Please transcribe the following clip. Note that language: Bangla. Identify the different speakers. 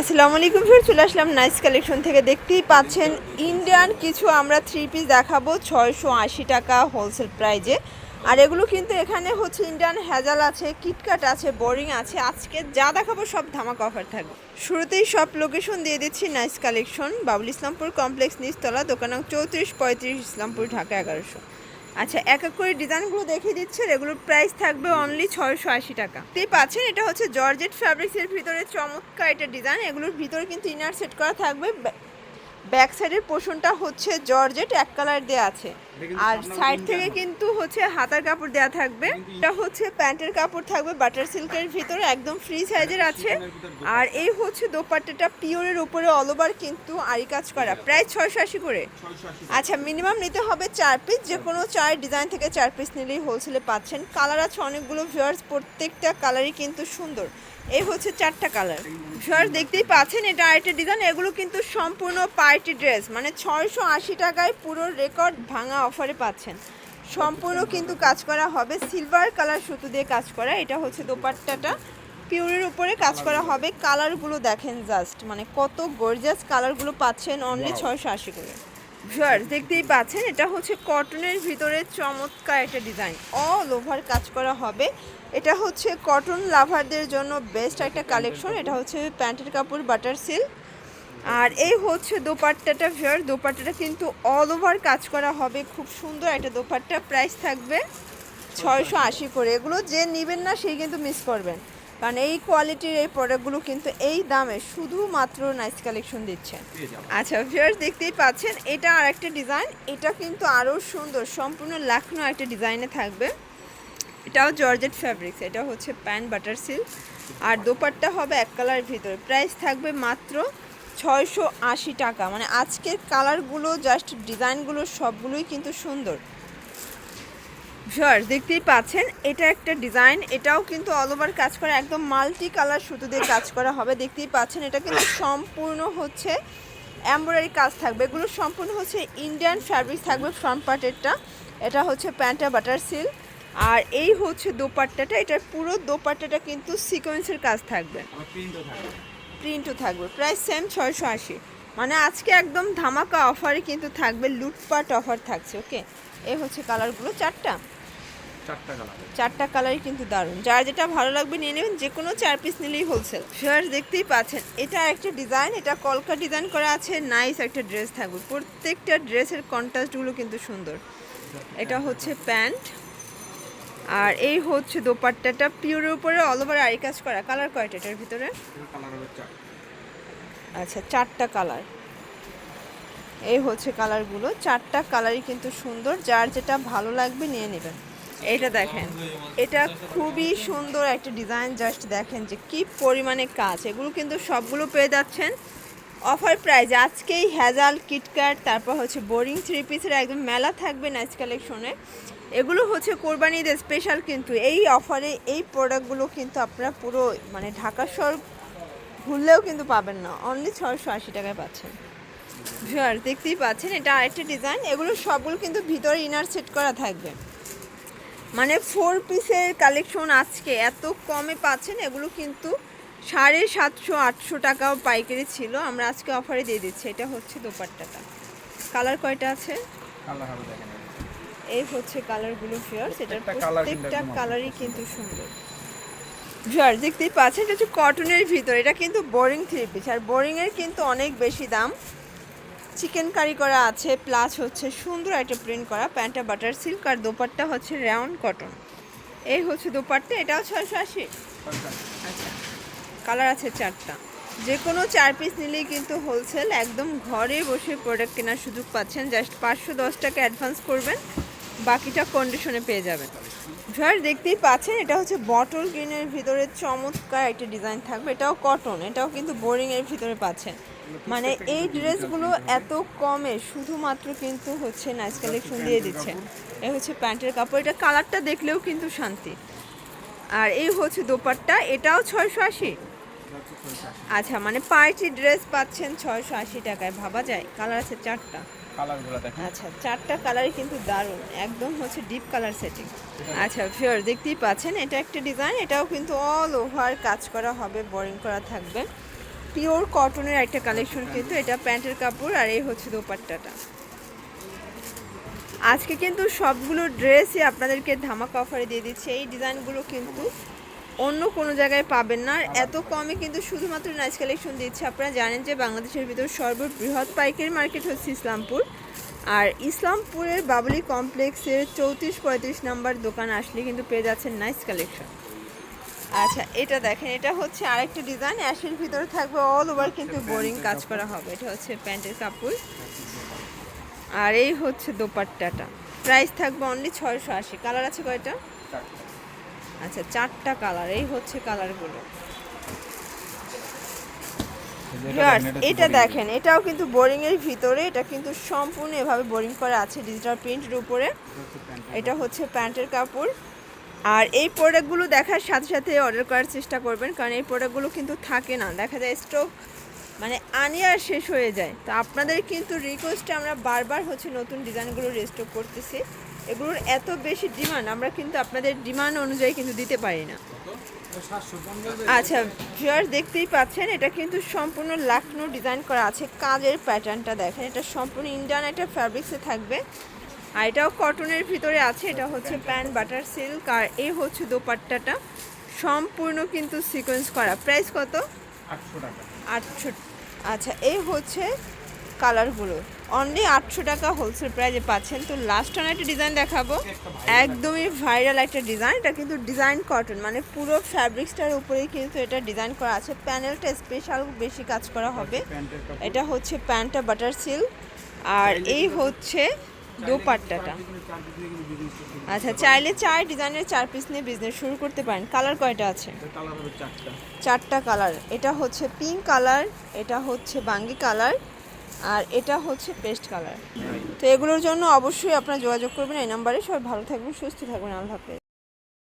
Speaker 1: আসসালামু আলাইকুম ফির চলে আসলাম নাইস কালেকশন থেকে। দেখতেই পাচ্ছেন ইন্ডিয়ান কিছু আমরা থ্রি পিস দেখাবো ছয়শো আশি টাকা হোলসেল প্রাইজে আর এগুলো কিন্তু এখানে হচ্ছে ইন্ডিয়ান হ্যাজাল আছে কিটকাট আছে বোরিং আছে। আজকে যা দেখাবো সব ধামাক অফার থাকবে। শুরুতেই সব লোকেশন দিয়ে দিচ্ছি nice collection Babul Islampur complex নিচতলা, দোকান চৌত্রিশ পঁয়ত্রিশ, ইসলামপুর, ঢাকা এগারোশো। আচ্ছা এক এক করে ডিজাইনগুলো দেখিয়ে দিচ্ছে। এগুলোর প্রাইস থাকবে অনলি ছয়শো আশি টাকা। তুই পাচ্ছেন, এটা হচ্ছে জর্জেট ফ্যাব্রিক্সের ভিতরে চমৎকার এটা ডিজাইন এগুলোর ভিতরে কিন্তু ইনার সেট করা থাকবে। ব্যাক সাইডের পোষণটা হচ্ছে জর্জেট এক কালার দেওয়া আছে। আর সাইড থেকে কিন্তু হচ্ছে হাতার কাপড় দেওয়া থাকবে। এটা হচ্ছে প্যান্টের কাপড় থাকবে বাটার সিল্কের ভিতরে একদম ফ্রি সাইজের আছে। আর এই হচ্ছে দোপাট্টাটা পিওরের উপরে অল ওভার কিন্তু আরি কাজ করা। প্রায় ছয়শো আশি করে। আচ্ছা মিনিমাম নিতে হবে চার পিস যে কোনো চার ডিজাইন থেকে চার পিস নিলেই হোলসেলে পাচ্ছেন। কালার আছে অনেকগুলো ভিউয়ার্স প্রত্যেকটা কালারই কিন্তু সুন্দর। এই হচ্ছে চারটা কালার ভিউয়ার্স দেখতেই পাচ্ছেন এটা আরেকটা ডিজাইন এগুলো কিন্তু সম্পূর্ণ পার্টি ড্রেস মানে ছয়শো আশি টাকায় পুরো রেকর্ড ভাঙা অফারে পাচ্ছেন। সম্পূর্ণ কিন্তু কাজ করা হবে সিলভার কালার সুতো দিয়ে কাজ করা এটা হচ্ছে দোপাট্টাটা। পিওরের উপরে কাজ করা হবে কালারগুলো দেখেন জাস্ট মানে কত গর্জাস কালারগুলো পাচ্ছেন অনলি ছয়শো আশি করে। ভিউয়ার্স দেখতেই পাচ্ছেন এটা হচ্ছে কটনের ভিতরে চমৎকার একটা ডিজাইন অল ওভার কাজ করা হবে। এটা হচ্ছে কটন লাভারদের জন্য বেস্ট একটা কালেকশন এটা হচ্ছে প্যান্টের কাপড় বাটার সিল্ক আর এই হচ্ছে দোপাট্টাটা ভিউয়ার দোপাট্টাটা কিন্তু অল ওভার কাজ করা হবে। খুব সুন্দর একটা দোপাট্টা প্রাইস থাকবে ছয়শো আশি করে। এগুলো যে নেবেন না সেই কিন্তু মিস করবেন। কারণ এই কোয়ালিটির এই প্রোডাক্টগুলো কিন্তু এই দামে শুধুমাত্র নাইস কালেকশন দিচ্ছে। আচ্ছা ভিউয়ার্স, দেখতেই পাচ্ছেন, এটা আর একটা ডিজাইন এটা কিন্তু আরও সুন্দর, সম্পূর্ণ লাখনো একটা ডিজাইনে থাকবে। এটাও জর্জেট ফ্যাব্রিক্স এটা হচ্ছে প্যান্ট বাটার সিল্ক আর দোপাট্টা হবে এক কালার ভিতরে। প্রাইস থাকবে মাত্র ছয়শো আশি টাকা। মানে আজকের কালারগুলো জাস্ট ডিজাইনগুলো সবগুলোই কিন্তু সুন্দর। দেখতেই পাচ্ছেন, এটা একটা ডিজাইন। এটাও কিন্তু অল ওভার কাজ করা, একদম মাল্টি কালার সুতো দিয়ে কাজ করা হবে। দেখতেই পাচ্ছেন, এটা কিন্তু সম্পূর্ণ হচ্ছে এমব্রয়ডারি কাজ থাকবে। এগুলো সম্পূর্ণ হচ্ছে ইন্ডিয়ান ফ্যাব্রিক থাকবে ফ্রন্ট পার্টেরটা এটা হচ্ছে প্যান্টা বাটার সিল্ক আর এই হচ্ছে দোপাট্টাটা, এটার পুরো দোপাট্টাটা কিন্তু সিকোয়েন্সের কাজ থাকবে। প্রিন্টও থাকবে। প্রায় সেম ছয়শো আশি। মানে আজকে একদম ধামাকা অফারে কিন্তু থাকবে লুটপাট অফার থাকছে ওকে এ হচ্ছে কালারগুলো চারটা?
Speaker 2: চারটা কালার
Speaker 1: চারটা কালারই কিন্তু দারুণ। যার যেটা ভালো লাগবে নিয়ে নেবেন যে কোনো চার পিস নিলেই হোলসেল শেয়ার দেখতেই পাচ্ছেন এটা একটা ডিজাইন এটা কলকা ডিজাইন করা আছে নাইস একটা ড্রেস থাকবে। প্রত্যেকটা ড্রেসের কন্ট্রাস্টগুলো কিন্তু সুন্দর। এটা হচ্ছে প্যান্ট। আর এই হচ্ছে দোপাট্টাটা পিওরের উপরে অল ওভার কাজ করা। কালার কয়টা এটার ভিতরে? আচ্ছা চারটা কালার এই হচ্ছে কালারগুলো চারটা কালারই কিন্তু সুন্দর। যার যেটা ভালো লাগবে নিয়ে নেবেন। এটা দেখেন। এটা খুবই সুন্দর একটা ডিজাইন জাস্ট দেখেন যে কি পরিমাণে কাজ। এগুলো কিন্তু সবগুলো পেয়ে যাচ্ছেন। Offer price. আজকেই হ্যাজাল কিটক্যাট তারপর হচ্ছে বোরিং থ্রি পিসের একদম মেলা থাকবে নাইস কালেকশনে এগুলো হচ্ছে কোরবানি ঈদের স্পেশাল কিন্তু এই অফারে এই প্রোডাক্টগুলো কিন্তু আপনারা পুরো মানে ঢাকা শহর ঘুরলেও কিন্তু পাবেন না। অনলি ছশো আশি টাকায় পাচ্ছেন। ভিউয়ার দেখতেই পাচ্ছেন, এটা আরেকটা ডিজাইন এগুলো সবগুলো কিন্তু ভিতরে ইনার সেট করা থাকবে। মানে ফোর পিসের কালেকশন আজকে এত কমে পাচ্ছেন, এগুলো কিন্তু সাড়ে সাতশো আটশো টাকাও পাইকারি ছিল। আমরা আজকে অফারে দিয়ে দিচ্ছি। এটা হচ্ছে দোপাট্টাটা। কালার কয়টা আছে? এই হচ্ছে কালারগুলো ফিয়ার সেটার
Speaker 2: প্রত্যেকটা
Speaker 1: কালারই কিন্তু সুন্দর। ভিউয়ার দেখতেই পাচ্ছেন? এটা হচ্ছে কটনের ভিতর। এটা কিন্তু বোরিং থ্রি পিস আর বোরিংয়ের কিন্তু অনেক বেশি দাম। চিকেন কারি করা আছে প্লাস হচ্ছে সুন্দর একটা প্রিন্ট করা প্যান্টটা বাটার সিল্ক আর দোপাট্টা হচ্ছে রাউন্ড কটন এই হচ্ছে দোপাট্টা। এটাও ছয়শো আশি। কালার আছে চারটা। যে কোনো চার পিস নিলেই কিন্তু হোলসেল একদম ঘরে বসে প্রোডাক্ট কেনার সুযোগ পাচ্ছেন। জাস্ট পাঁচশো দশ টাকা অ্যাডভান্স করবেন, বাকিটা কন্ডিশনে পেয়ে যাবেন। ভিউয়ার দেখতেই পাচ্ছেন, এটা হচ্ছে বটল গ্রিনের ভিতরে চমৎকার একটা ডিজাইন থাকবে। এটাও কটন এটাও কিন্তু বোরিংয়ের ভিতরে পাচ্ছেন। মানে এই ড্রেসগুলো এত কমে শুধুমাত্র কিন্তু হচ্ছে নাইস কালেকশন দিয়ে দিচ্ছে। এই হচ্ছে প্যান্টের কাপড়। এটা কালারটা দেখলেও কিন্তু শান্তি। আর এই হচ্ছে দোপাট্টা, এটাও ছয়শো আশি। আচ্ছা মানে পার্টি ড্রেস পাচ্ছেন ছয়শো আশি টাকায় ভাবা যায়? কালার আছে চারটা।
Speaker 2: কালারগুলো দেখেন।
Speaker 1: আচ্ছা চারটা কালারই কিন্তু দারুণ। একদম হচ্ছে ডিপ কালার সেটিং আচ্ছা ফিওর দেখতেই পাচ্ছেন এটা একটা ডিজাইন এটাও কিন্তু অল ওভার কাজ করা হবে বোরিং করা থাকবে। পিওর কটনের একটা কালেকশন কিন্তু এটা প্যান্টের কাপড় আর এই হচ্ছে দোপাট্টাটা। আজকে কিন্তু সবগুলো ড্রেসই আপনাদেরকে ধামাকা অফারে দিয়ে দিচ্ছে। এই ডিজাইনগুলো কিন্তু অন্য কোনো জায়গায় পাবেন না। এত কমে কিন্তু শুধুমাত্র নাইস কালেকশন দিচ্ছে আপনারা। জানেন যে বাংলাদেশের ভিতর সর্ববৃহৎ পাইকারি মার্কেট হচ্ছে ইসলামপুর। আর ইসলামপুরের বাবলি কমপ্লেক্সের চৌত্রিশ পঁয়ত্রিশ নাম্বার দোকান আসলে কিন্তু পেয়ে যাচ্ছেন নাইস কালেকশন। আচ্ছা এটা দেখেন, এটা হচ্ছে আরেকটা ডিজাইন। অ্যাশের ভিতরে থাকবে অল ওভার কিন্তু বোরিং কাজ করা হবে। এটা হচ্ছে প্যান্টের কাপড়। আর এই হচ্ছে দোপাট্টাটা। প্রাইস থাকবে অনলি ছয়শো আশি। কালার আছে কয়টা? আচ্ছা চারটা কালার এই হচ্ছে কালারগুলো এটা দেখেন এটাও কিন্তু বোরিং এর ভিতরে এটা কিন্তু সম্পূর্ণ এভাবে বোরিং করা আছে ডিজিটাল প্রিন্টের উপরে। এটা হচ্ছে প্যান্টের কাপড়। আর এই প্রোডাক্টগুলো দেখার সাথে সাথে অর্ডার করার চেষ্টা করবেন কারণ এই প্রোডাক্টগুলো কিন্তু থাকে না। দেখা যায় স্টক মানে আনি আর শেষ হয়ে যায়। তো আপনাদের কিন্তু রিকোয়েস্টে আমরা বারবার হচ্ছে নতুন ডিজাইনগুলো রেস্টক করতেছি। এগুলোর এত বেশি ডিমান্ড আমরা কিন্তু আপনাদের ডিমান্ড অনুযায়ী কিন্তু দিতে পারি না। আচ্ছা ভিউয়ার দেখতেই পাচ্ছেন এটা কিন্তু সম্পূর্ণ লাকনো ডিজাইন করা আছে কাজের প্যাটার্নটা দেখেন এটা সম্পূর্ণ ইন্ডিয়ান একটা ফ্যাব্রিক্সে থাকবে। আর এটাও কটনের ভিতরে আছে এটা হচ্ছে প্যান্ট বাটার সিল্ক আর এ হচ্ছে দোপাট্টাটা। সম্পূর্ণ কিন্তু সিকোয়েন্স করা। প্রাইস কত?
Speaker 2: আটশো টাকা।
Speaker 1: আটশো আচ্ছা এই হচ্ছে কালারগুলো অনলি আটশো টাকা হোলসেল প্রাইজে পাচ্ছেন। তো লাস্ট অন একটা ডিজাইন দেখাবো। একদমই ভাইরাল একটা ডিজাইন এটা কিন্তু ডিজাইন কটন মানে পুরো ফ্যাব্রিক্সটার উপরেই কিন্তু এটা ডিজাইন করা আছে। প্যানেলটা স্পেশাল বেশি কাজ করা হবে। এটা হচ্ছে প্যান্টটা বাটার সিল্ক আর এই হচ্ছে দোপাট্টাটা। আচ্ছা চাইলে চার ডিজাইনের চার পিস নিয়ে বিজনেস শুরু করতে পারেন। কালার কয়টা আছে? চারটা। কালার এটা হচ্ছে পিঙ্ক কালার এটা হচ্ছে বাঙ্গি কালার আর এটা হচ্ছে পেস্ট কালার তো এগুলোর জন্য অবশ্যই আপনারা যোগাযোগ করবেন এই নাম্বারে। সবাই ভালো থাকবেন, সুস্থ থাকবেন। আল্লাহ হাফেজ।